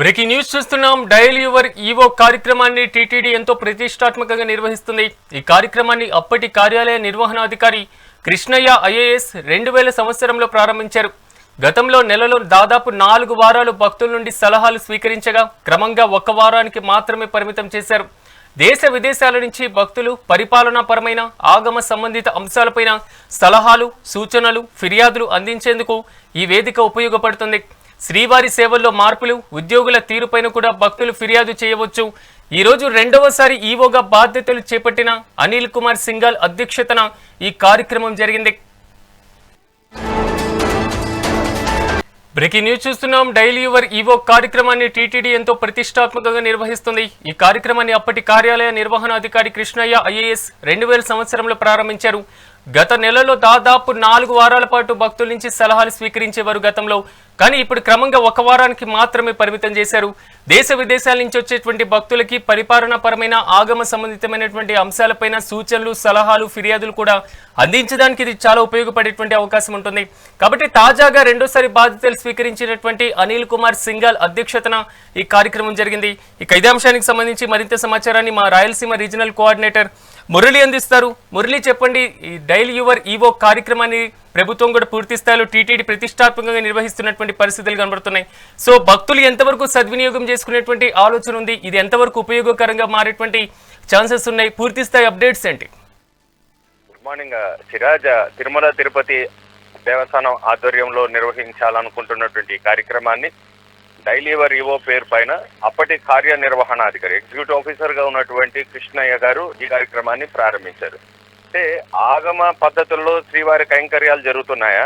Breaking news చూస్తున్నాం. Dial your EO కార్యక్రమాన్ని TTD ఎంతో ప్రతిష్టాత్మకంగా నిర్వహిస్తుంది. ఈ కార్యక్రమాన్ని అప్పటి కార్యాలయ నిర్వహణాధికారి కృష్ణయ్య ఐఏఎస్ రెండు వేల సంవత్సరంలో ప్రారంభించారు. గతంలో నెలలో దాదాపు నాలుగు వారాలు భక్తుల నుండి సలహాలు స్వీకరించగా క్రమంగా ఒక వారానికి మాత్రమే పరిమితం చేశారు. దేశ విదేశాల నుంచి భక్తులు పరిపాలనాపరమైన ఆగమ సంబంధిత అంశాలపైన సలహాలు సూచనలు ఫిర్యాదులు అందించేందుకు ఈ వేదిక ఉపయోగపడుతుంది. శ్రీవారి సేవల్లో మార్పులు ఉద్యోగుల తీరుపైన కూడా భక్తులు ఫిర్యాదు చేయవచ్చు. ఈరోజు రెండవసారి ఈవోగా బాధ్యతలు చేపట్టిన అనిల్ కుమార్ సింగాల్ అధ్యక్షతన ఈ కార్యక్రమం జరిగింది. బ్రేకింగ్ న్యూస్ చూస్తున్నాం. డైలీ యువర్ ఈవో కార్యక్రమాన్ని టీటీడీ ఎంతో ప్రతిష్టాత్మకంగా నిర్వహిస్తుంది. ఈ కార్యక్రమాన్ని అప్పటి కార్యాలయ నిర్వహణ అధికారి కృష్ణయ్య ఐఏఎస్ రెండు వేల సంవత్సరంలో ప్రారంభించారు. గత నెలలో దాదాపు నాలుగు వారాల పాటు భక్తుల నుంచి సలహాలు స్వీకరించేవారు గతంలో. కానీ ఇప్పుడు క్రమంగా ఒక వారానికి మాత్రమే పరిమితం చేశారు. దేశ విదేశాల నుంచి వచ్చేటువంటి భక్తులకి పరిపాలనాపరమైన ఆగమ సంబంధితమైనటువంటి అంశాలపైన సూచనలు సలహాలు ఫిర్యాదులు కూడా అందించడానికి ఇది చాలా ఉపయోగపడేటువంటి అవకాశం ఉంటుంది. కాబట్టి తాజాగా రెండోసారి బాధ్యతలు స్వీకరించినటువంటి అనిల్ కుమార్ సింగాల్ అధ్యక్షతన ఈ కార్యక్రమం జరిగింది. ఇక ఇదే అంశానికి సంబంధించి మరింత సమాచారాన్ని మా రాయలసీమ రీజనల్ కోఆర్డినేటర్ మురళి అందిస్తారు. మురళి చెప్పండి ఈ డైలీ యువర్ ఈవో కార్యక్రమాన్ని ప్రభుత్వం కూడా పూర్తి స్థాయిలో టీటీడీ ప్రతిష్టాత్మకంగా నిర్వహిస్తున్నటువంటి పరిస్థితులు కనబడుతున్నాయి. సో భక్తులు ఎంతవరకు సద్వినియోగం చేసుకునేటువంటి ఆలోచన ఉంది? ఇది ఎంతవరకు ఉపయోగకరంగా మారేటువంటి ఛాన్సెస్ ఉన్నాయి? పూర్తి స్థాయి అప్డేట్స్ ఏంటి? గుడ్ మార్నింగ్ సిరాజ్ తిరుమల తిరుపతి దేవస్థానం ఆధ్వర్యంలో నిర్వహించాలనుకుంటున్నటువంటి ఈ కార్యక్రమాన్ని డైలీవర్ ఈవో పేరు పైన అప్పటి కార్యనిర్వహణాధికారి ఎగ్జిక్యూటివ్ ఆఫీసర్గా ఉన్నటువంటి కృష్ణయ్య గారు ఈ కార్యక్రమాన్ని ప్రారంభించారు. అంటే ఆగమ పద్ధతుల్లో శ్రీవారి కైంకర్యాలు జరుగుతున్నాయా?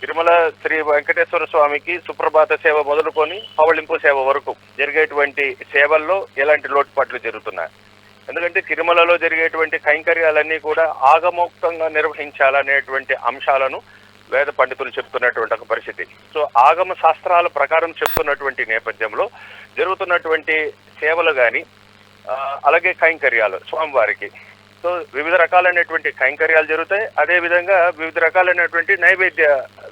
తిరుమల శ్రీ వెంకటేశ్వర స్వామికి సుప్రభాత సేవ మొదలుకొని పవళింపు సేవ వరకు జరిగేటువంటి సేవల్లో ఎలాంటి లోటుపాట్లు జరుగుతున్నాయి? ఎందుకంటే తిరుమలలో జరిగేటువంటి కైంకర్యాలన్నీ కూడా ఆగమోక్తంగా నిర్వహించాలనేటువంటి అంశాలను వేద పండితులు చెప్తున్నటువంటి ఒక పరిస్థితి. సో ఆగమ శాస్త్రాల ప్రకారం చెప్తున్నటువంటి నేపథ్యంలో జరుగుతున్నటువంటి సేవలు కానీ అలాగే కైంకర్యాలు స్వామివారికి సో వివిధ రకాలైనటువంటి కైంకర్యాలు జరుగుతాయి. అదే విధంగా వివిధ రకాలైనటువంటి నైవేద్య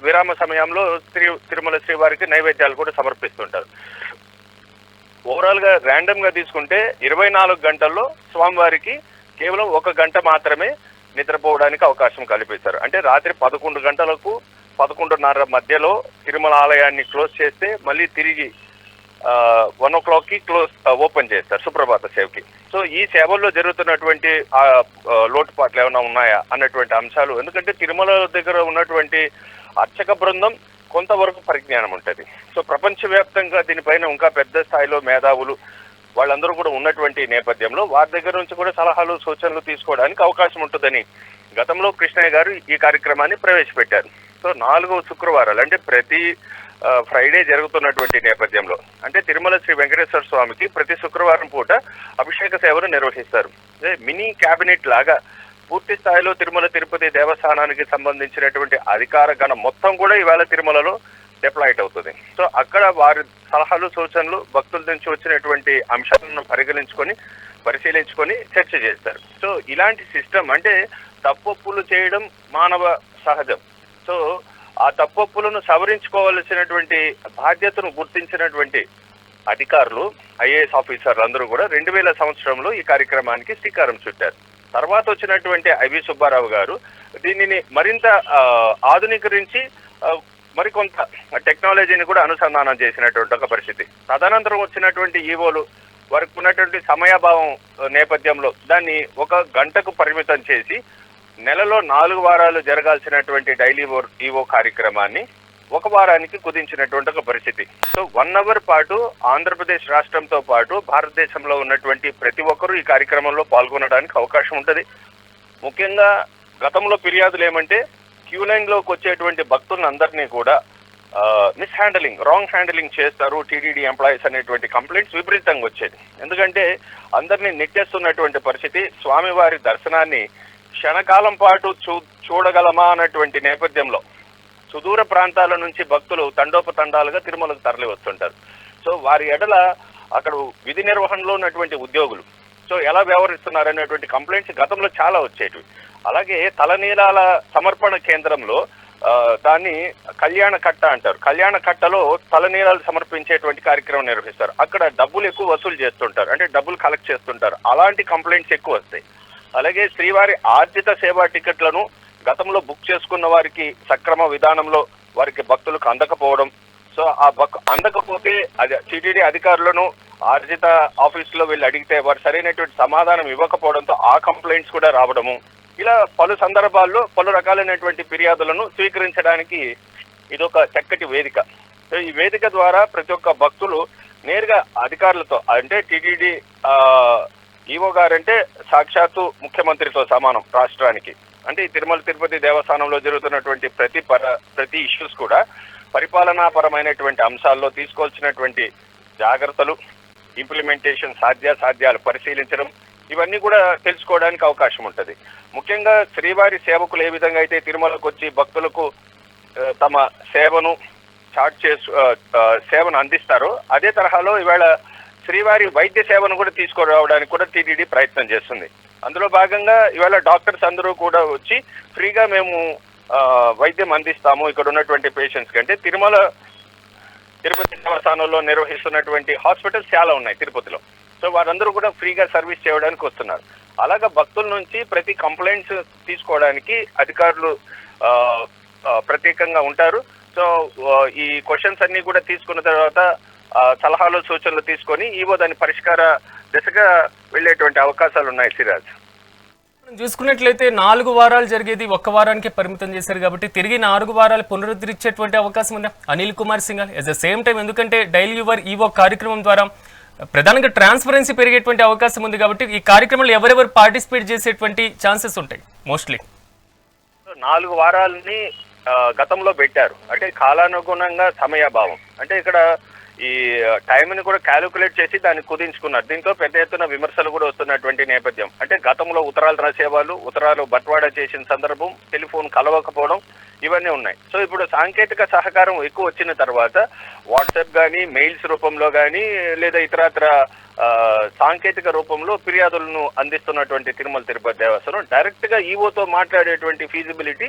విరామ సమయంలో శ్రీ తిరుమల శ్రీవారికి నైవేద్యాలు కూడా సమర్పిస్తుంటారు. ఓవరాల్గా ర్యాండమ్గా తీసుకుంటే ఇరవై నాలుగు గంటల్లో స్వామివారికి కేవలం ఒక గంట మాత్రమే నిద్రపోవడానికి అవకాశం కల్పిస్తారు. అంటే రాత్రి పదకొండు గంటలకు పదకొండున్నర మధ్యలో తిరుమల ఆలయాన్ని క్లోజ్ చేస్తే మళ్ళీ తిరిగి వన్ ఓ క్లాక్కి క్లోజ్ ఓపెన్ చేస్తారు సుప్రభాత సేవకి. సో ఈ సేవల్లో జరుగుతున్నటువంటి ఆ, లోటుపాట్లు ఏమైనా ఉన్నాయా అన్నటువంటి అంశాలు. ఎందుకంటే తిరుమల దగ్గర ఉన్నటువంటి అర్చక బృందం కొంతవరకు పరిజ్ఞానం ఉంటుంది. సో ప్రపంచవ్యాప్తంగా దీనిపైన ఇంకా పెద్ద స్థాయిలో మేధావులు వాళ్ళందరూ కూడా ఉన్నటువంటి నేపథ్యంలో వారి దగ్గర నుంచి కూడా సలహాలు సూచనలు తీసుకోవడానికి అవకాశం ఉంటుందని గతంలో కృష్ణయ్య గారు ఈ కార్యక్రమాన్ని ప్రవేశపెట్టారు. సో నాలుగో శుక్రవారాలు అంటే ప్రతి ఫ్రైడే జరుగుతున్నటువంటి నేపథ్యంలో అంటే తిరుమల శ్రీ వెంకటేశ్వర స్వామికి ప్రతి శుక్రవారం పూట అభిషేక సేవలు నిర్వహిస్తారు. మినీ క్యాబినెట్ లాగా పూర్తి స్థాయిలో తిరుమల తిరుపతి దేవస్థానానికి సంబంధించినటువంటి అధికార గణం మొత్తం కూడా ఈవేళ తిరుమలలో డిప్లాయిట్ అవుతుంది. సో అక్కడ వారి సలహాలు సూచనలు భక్తుల నుంచి వచ్చినటువంటి అంశాలను పరిగణించుకొని పరిశీలించుకొని చర్చ చేస్తారు. సో ఇలాంటి సిస్టమ్ అంటే తప్పొప్పులు చేయడం మానవ సహజం. సో ఆ తప్పొప్పులను సవరించుకోవాల్సినటువంటి బాధ్యతను గుర్తించినటువంటి అధికారులు ఐఏఎస్ ఆఫీసర్లు అందరూ కూడా రెండు వేల సంవత్సరంలో ఈ కార్యక్రమానికి శ్రీకారం చుట్టారు. తర్వాత వచ్చినటువంటి ఐవి సుబ్బారావు గారు దీనిని మరింత ఆధునీకరించి మరికొంత టెక్నాలజీని కూడా అనుసంధానం చేసినటువంటి ఒక పరిస్థితి. తదనంతరం వచ్చినటువంటి ఈవోలు వారికి ఉన్నటువంటి సమయాభావం నేపథ్యంలో దాన్ని ఒక గంటకు పరిమితం చేసి నెలలో నాలుగు వారాలు జరగాల్సినటువంటి డైలీ ఈవో కార్యక్రమాన్ని ఒక వారానికి కుదించినటువంటి ఒక పరిస్థితి. సో వన్ అవర్ పాటు ఆంధ్రప్రదేశ్ రాష్ట్రంతో పాటు భారతదేశంలో ఉన్నటువంటి ప్రతి ఒక్కరూ ఈ కార్యక్రమంలో పాల్గొనడానికి అవకాశం ఉంటుంది. ముఖ్యంగా గతంలో ఫిర్యాదులు ఏమంటే క్యూ లైన్లోకి వచ్చేటువంటి భక్తులందరినీ కూడా మిస్ హ్యాండలింగ్ రాంగ్ హ్యాండలింగ్ చేస్తారు టీడీడీ ఎంప్లాయీస్ అనేటువంటి కంప్లైంట్స్ విపరీతంగా వచ్చేది. ఎందుకంటే అందరినీ నెట్టేస్తున్నటువంటి పరిస్థితి స్వామివారి దర్శనాన్ని క్షణకాలం పాటు చూ చూడగలమా అన్నటువంటి నేపథ్యంలో సుదూర ప్రాంతాల నుంచి భక్తులు తండోపతండాలుగా తిరుమలకు తరలి వస్తుంటారు సో వారి ఎడల అక్కడ విధి నిర్వహణలో ఉన్నటువంటి ఉద్యోగులు. సో ఎలా వ్యవహరిస్తున్నారు అనేటువంటి కంప్లైంట్స్ గతంలో చాలా వచ్చేటివి. అలాగే తలనీలాల సమర్పణ కేంద్రంలో దాన్ని కళ్యాణ కట్ట అంటారు. కళ్యాణ కట్టలో తలనీలాలు సమర్పించేటువంటి కార్యక్రమం నిర్వహిస్తారు. అక్కడ డబ్బులు ఎక్కువ వసూలు చేస్తుంటారు. అంటే డబ్బులు కలెక్ట్ చేస్తుంటారు. అలాంటి కంప్లైంట్స్ ఎక్కువ వస్తాయి. అలాగే శ్రీవారి ఆర్జిత సేవా టికెట్లను గతంలో బుక్ చేసుకున్న వారికి సక్రమ విధానంలో వారికి భక్తులకు అందకపోవడం. సో ఆ భక్ అందకపోతే అది టీటీడీ అధికారులను ఆర్జిత ఆఫీసులో వెళ్ళి అడిగితే వారు సరైనటువంటి సమాధానం ఇవ్వకపోవడంతో ఆ కంప్లైంట్స్ కూడా రావడము. ఇలా పలు సందర్భాల్లో పలు రకాలైనటువంటి ఫిర్యాదులను స్వీకరించడానికి ఇదొక చక్కటి వేదిక. సో ఈ వేదిక ద్వారా ప్రతి ఒక్క భక్తులు నేరుగా అధికారులతో అంటే టీటీడీ ఈవో గారంటే సాక్షాత్తు ముఖ్యమంత్రితో సమానం రాష్ట్రానికి. అంటే ఈ తిరుమల తిరుపతి దేవస్థానంలో జరుగుతున్నటువంటి ప్రతి పర ప్రతి ఇష్యూస్ కూడా పరిపాలనాపరమైనటువంటి అంశాల్లో తీసుకోవాల్సినటువంటి జాగ్రత్తలు ఇంప్లిమెంటేషన్ సాధ్యాసాధ్యాలు పరిశీలించడం ఇవన్నీ కూడా తెలుసుకోవడానికి అవకాశం ఉంటుంది. ముఖ్యంగా శ్రీవారి సేవకులు ఏ విధంగా అయితే తిరుమలకు వచ్చి భక్తులకు తమ సేవను చాట్ చేసు సేవను అందిస్తారో అదే తరహాలో ఇవాళ శ్రీవారి వైద్య సేవను కూడా తీసుకురావడానికి కూడా టీటీడీ ప్రయత్నం చేస్తుంది. అందులో భాగంగా ఇవాళ డాక్టర్స్ అందరూ కూడా వచ్చి ఫ్రీగా మేము వైద్యం అందిస్తాము. ఇక్కడ ఉన్నటువంటి పేషెంట్స్ కంటే తిరుమల తిరుపతి దేవస్థానంలో నిర్వహిస్తున్నటువంటి హాస్పిటల్స్ చాలా ఉన్నాయి తిరుపతిలో. సో వారందరూ కూడా ఫ్రీగా సర్వీస్ చేయడానికి వస్తున్నారు. అలాగా భక్తుల నుంచి ప్రతి కంప్లైంట్స్ తీసుకోవడానికి అధికారులు ప్రత్యేకంగా ఉంటారు. సో ఈ క్వశ్చన్స్ అన్ని కూడా తీసుకున్న తర్వాత సలహాలు సూచనలు తీసుకొని ఈవో దాని పరిష్కార దిశగా వెళ్ళేటువంటి అవకాశాలు ఉన్నాయి సిరాజ్. మనం చూసుకున్నట్లయితే నాలుగు వారాలు జరిగేది ఒక్క వారానికే పరిమితం చేశారు కాబట్టి తిరిగి నాలుగు వారాలు పునరుద్ధరించేటువంటి అవకాశం ఉందా. Anil Kumar Singh at the same time ఎందుకంటే డైలీ యువర్ ఈవో కార్యక్రమం ద్వారా ప్రధానంగా ట్రాన్స్పరెన్సీ పెరిగేటువంటి అవకాశం ఉంది కాబట్టి ఈ కార్యక్రమంలో ఎవరెవరు పార్టిసిపేట్ చేసేటువంటి ఛాన్సెస్ ఉంటాయి మోస్ట్లీ. నాలుగు వారాలని గతంలో పెట్టారు. అంటే కాలానుగుణంగా సమయాభావం. అంటే ఇక్కడ ఈ టైంని కూడా క్యాలిక్యులేట్ చేసి దాన్ని కుదించుకున్నారు. దీంతో పెద్ద ఎత్తున విమర్శలు కూడా వస్తున్నటువంటి నేపథ్యం. అంటే గతంలో ఉత్తరాలు రాసేవాళ్ళు ఉత్తరాలు బట్వాడా చేసిన సందర్భం టెలిఫోన్ కలవకపోవడం ఇవన్నీ ఉన్నాయి. సో ఇప్పుడు సాంకేతిక సహకారం ఎక్కువ వచ్చిన తర్వాత వాట్సాప్ కానీ మెయిల్స్ రూపంలో కానీ లేదా ఇతరత్ర సాంకేతిక రూపంలో ఫిర్యాదులను అందిస్తున్నటువంటి తిరుమల తిరుపతి దేవస్థానం డైరెక్ట్గా ఈవోతో మాట్లాడేటువంటి ఫీజిబిలిటీ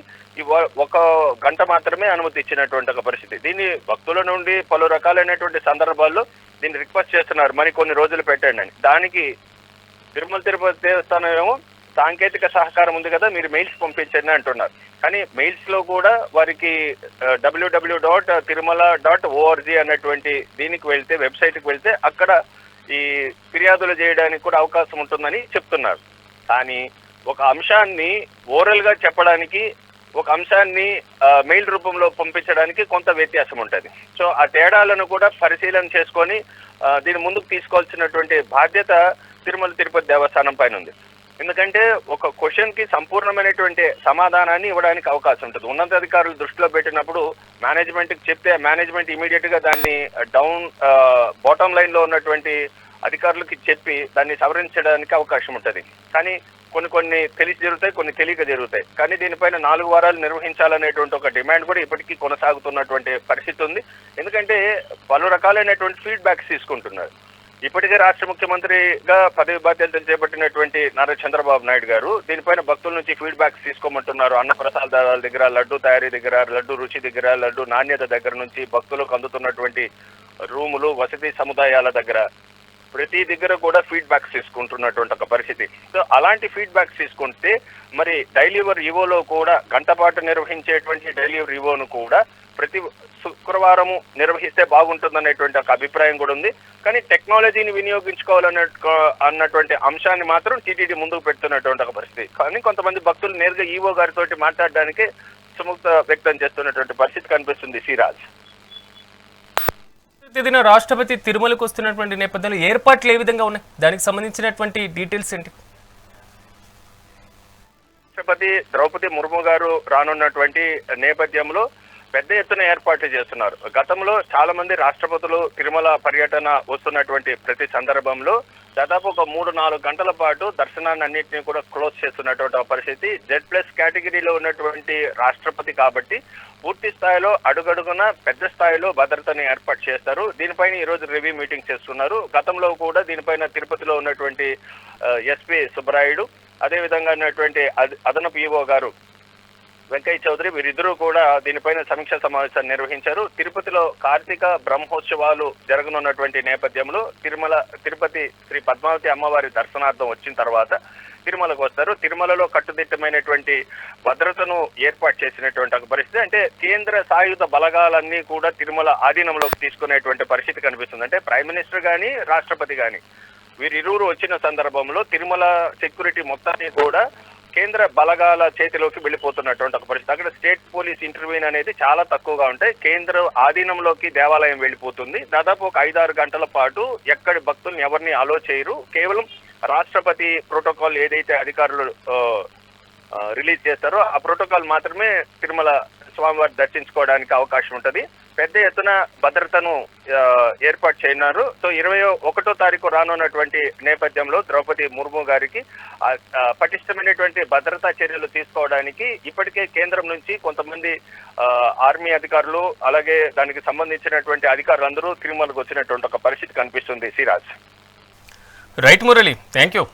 ఒక గంట మాత్రమే అనుమతి ఇచ్చినటువంటి ఒక పరిస్థితి. దీన్ని భక్తుల నుండి పలు రకాలైనటువంటి సందర్భాల్లో దీన్ని రిక్వెస్ట్ చేస్తున్నారు. మరి కొన్ని రోజులు పెట్టండి అని. దానికి తిరుమల తిరుపతి దేవస్థానం ఏమో సాంకేతిక సహకారం ఉంది కదా మీరు మెయిల్స్ పంపించండి అంటున్నారు. కానీ మెయిల్స్లో కూడా వారికి WWW dot Tirumala dot ORG అన్నటువంటి దీనికి వెళ్తే వెబ్సైట్కి వెళ్తే అక్కడ ఈ ఫిర్యాదులు చేయడానికి కూడా అవకాశం ఉంటుందని చెప్తున్నారు. కానీ ఒక అంశాన్ని ఓరల్గా చెప్పడానికి ఒక అంశాన్ని మెయిల్ రూపంలో పంపించడానికి కొంత వ్యత్యాసం ఉంటుంది. సో ఆ తేడాలను కూడా పరిశీలన చేసుకొని దీని దీన్ని ముందుకు తీసుకోవాల్సినటువంటి బాధ్యత తిరుమల తిరుపతి దేవస్థానం పైన ఉంది. ఎందుకంటే ఒక క్వశ్చన్కి సంపూర్ణమైనటువంటి సమాధానాన్ని ఇవ్వడానికి అవకాశం ఉంటుంది. ఉన్నతాధికారులు దృష్టిలో పెట్టినప్పుడు మేనేజ్మెంట్కి చెప్తే మేనేజ్మెంట్ ఇమీడియట్గా దాన్ని డౌన్ బాటమ్ లైన్లో ఉన్నటువంటి అధికారులకి చెప్పి దాన్ని సవరించడానికి అవకాశం ఉంటుంది. కానీ కొన్ని కొన్ని తెలిసి జరుగుతాయి కొన్ని తెలియక జరుగుతాయి. కానీ దీనిపైన నాలుగు వారాలు నిర్వహించాలనేటువంటి ఒక డిమాండ్ కూడా ఇప్పటికీ కొనసాగుతున్నటువంటి పరిస్థితి ఉంది. ఎందుకంటే పలు రకాలైనటువంటి ఫీడ్బ్యాక్స్ తీసుకుంటున్నారు. ఇప్పటికే రాష్ట్ర ముఖ్యమంత్రిగా పదవి బాధ్యతలు చేపట్టినటువంటి నారా చంద్రబాబు నాయుడు గారు దీనిపైన భక్తుల నుంచి ఫీడ్బ్యాక్స్ తీసుకోమంటున్నారు. అన్న ప్రసాదాల దగ్గర లడ్డు తయారీ దగ్గర లడ్డు రుచి దగ్గర లడ్డు నాణ్యత దగ్గర నుంచి భక్తులకు అందుతున్నటువంటి రూములు వసతి సముదాయాల దగ్గర. ప్రతి దగ్గర కూడా ఫీడ్బ్యాక్స్ తీసుకుంటున్నటువంటి ఒక పరిస్థితి. సో అలాంటి ఫీడ్బ్యాక్స్ తీసుకుంటే మరి డైలీవర్ ఈవోలో కూడా గంటపాటు నిర్వహించేటువంటి డైలీవర్ ఈవోను కూడా ప్రతి శుక్రవారము నిర్వహిస్తే బాగుంటుందనేటువంటి ఒక అభిప్రాయం కూడా ఉంది. కానీ టెక్నాలజీని వినియోగించుకోవాలన్న అన్నటువంటి అంశాన్ని మాత్రం టీటీడీ ముందుకు పెడుతున్నటువంటి ఒక పరిస్థితి. కానీ కొంతమంది భక్తులు నేరుగా ఈవో గారితో మాట్లాడడానికి సుముక్త వ్యక్తం చేస్తున్నటువంటి పరిస్థితి కనిపిస్తుంది సిరాజ్ ప్రతిదిన రాష్ట్రపతి తిరుమలకు వస్తున్నటువంటి నేపథ్యంలో ఏర్పాట్లు ఏ విధంగా ఉన్నాయి? దానికి సంబంధించినటువంటి డీటెయిల్స్ ఏంటి? రాష్ట్రపతి ద్రౌపది ముర్ము గారు రానున్నటువంటి నేపథ్యంలో పెద్ద ఎత్తున ఏర్పాట్లు చేస్తున్నారు. గతంలో చాలా మంది రాష్ట్రపతులు తిరుమల పర్యటన వస్తున్నటువంటి ప్రతి సందర్భంలో దాదాపు ఒక మూడు నాలుగు గంటల పాటు దర్శనాన్ని అన్నింటినీ కూడా క్లోజ్ చేస్తున్నటువంటి పరిస్థితి. జెడ్ ప్లస్ కేటగిరీలో ఉన్నటువంటి రాష్ట్రపతి కాబట్టి పూర్తి స్థాయిలో అడుగడుగున పెద్ద స్థాయిలో భద్రతను ఏర్పాటు చేస్తారు. దీనిపైన ఈ రోజు రివ్యూ మీటింగ్ చేస్తున్నారు. గతంలో కూడా దీనిపైన తిరుపతిలో ఉన్నటువంటి ఎస్పీ సుబ్బరాయుడు అదేవిధంగా ఉన్నటువంటి అద- అదనపు ఈవో గారు వెంకయ్య చౌదరి వీరిద్దరూ కూడా దీనిపైన సమీక్ష సమావేశాన్ని నిర్వహించారు. తిరుపతిలో కార్తీక బ్రహ్మోత్సవాలు జరగనున్నటువంటి నేపథ్యంలో తిరుమల తిరుపతి శ్రీ పద్మావతి అమ్మవారి దర్శనార్థం వచ్చిన తర్వాత తిరుమలకు వస్తారు. తిరుమలలో కట్టుదిట్టమైనటువంటి భద్రతను ఏర్పాటు చేసినటువంటి ఒక పరిస్థితి. అంటే కేంద్ర సాయుధ బలగాలన్నీ కూడా తిరుమల ఆధీనంలోకి తీసుకునేటువంటి పరిస్థితి కనిపిస్తుంది. అంటే ప్రైమ్ మినిస్టర్ కానీ రాష్ట్రపతి కానీ వీరిరువురు వచ్చిన సందర్భంలో తిరుమల సెక్యూరిటీ మొత్తాన్ని కూడా కేంద్ర బలగాల చేతిలోకి వెళ్ళిపోతున్నటువంటి ఒక పరిస్థితి. అక్కడ స్టేట్ పోలీస్ ఇంటర్వ్యూన్ అనేది చాలా తక్కువగా ఉంటాయి. కేంద్ర ఆధీనంలోకి దేవాలయం వెళ్ళిపోతుంది. దాదాపు ఒక ఐదారు గంటల పాటు ఎక్కడి భక్తుల్ని ఎవరిని అలో చేయరు. కేవలం రాష్ట్రపతి ప్రోటోకాల్ ఏదైతే అధికారులు రిలీజ్ చేస్తారో ఆ ప్రోటోకాల్ మాత్రమే తిరుమల స్వామివారి దర్శించుకోవడానికి అవకాశం ఉంటుంది. పెద్ద ఎత్తున భద్రతను ఏర్పాటు చేయనున్నారు. సో ఇరవై ఒకటో తారీఖు రానున్నటువంటి నేపథ్యంలో ద్రౌపది ముర్ము గారికి పటిష్టమైనటువంటి భద్రతా చర్యలు తీసుకోవడానికి ఇప్పటికే కేంద్రం నుంచి కొంతమంది ఆర్మీ అధికారులు అలాగే దానికి సంబంధించినటువంటి అధికారులు అందరూ తిరుమలకు వచ్చినటువంటి ఒక పరిస్థితి కనిపిస్తుంది. Siraj. Right Murali thank you